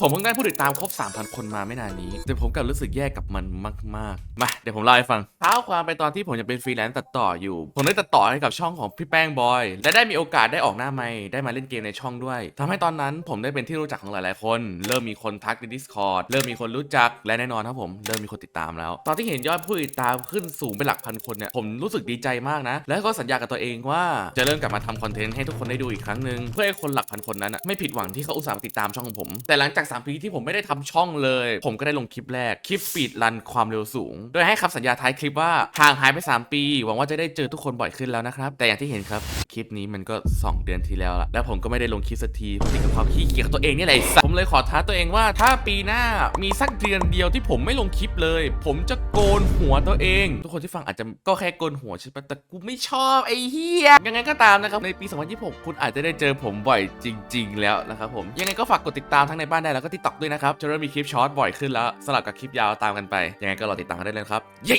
ผมเพิ่งได้ผู้ติดตามครบ 3,000 คนมาไม่นานนี้ แต่ผมกลับรู้สึกแย่กับมันมาก ๆ มาเดี๋ยวผมเล่าให้ฟังเท้าความไปตอนที่ผมยังเป็นฟรีแลนซ์ตัดต่ออยู่ ผมได้ตัดต่อให้กับช่องของพี่แป้งบอย และได้มีโอกาสได้ออกหน้าไมค์ได้มาเล่นเกมในช่องด้วยทำให้ตอนนั้นผมได้เป็นที่รู้จักของหลาย ๆ คน เริ่มมีคนทักใน Discord เริ่มมีคนรู้จักและแน่นอนครับผมเริ่มมีคนติดตามแล้ว ตอนที่เห็นยอดผู้ติดตามขึ้นสูงเป็นหลักพันคนเนี่ยผมรู้สึกดีใจมากนะ แล้วก็สัญญากับตัวเองว่าจะเริ่มกลับมาทำคอนเทนต์ให้ทุกคนได้ดูอีกครั้งหนึ่งเพื่อให้คนหลักพันคนนั้นไม่ผิดหวังที่เขาอุตส่าห์ติดตามช่องของผมแต่หลังจาก3ปีที่ผมไม่ได้ทำช่องเลย ผมก็ได้ลงคลิปแรกคลิปปีดรันความเร็วสูง โดยให้คำสัญญาท้ายคลิปว่าห่างหายไป 3 ปี หวังว่าจะได้เจอทุกคนบ่อยขึ้นแล้วนะครับ แต่อย่างที่เห็นครับคลิปนี้มันก็ 2 เดือนที่แล้วละแล้วผมก็ไม่ได้ลงคลิปสักทีติดกับความขี้เกียจของตัวเองนี่แหละไอ้สัสผมเลยขอท้าตัวเองว่าถ้าปีหน้ามีสักเดือนเดียวที่ผมไม่ลงคลิปเลย ผมจะโกนหัวตัวเอง ทุกคนที่ฟังอาจจะก็แค่โกนหัวใช่ปะแต่กูไม่ชอบไอ้เหี้ยยังไงก็ตามนะครับในปี 2026 คุณอาจจะได้เจอผมบ่อยจริง ๆ แล้วนะครับผมยังไงก็ฝากกดติดตามทั้งในบ้านได้แล้วก็ติดต็อกด้วยนะครับจะเริ่มมีคลิปช็อตบ่อยขึ้นแล้วสลับกับคลิปยาวตามกันไปยังไงก็รอติดตามกันได้เลยครับเย้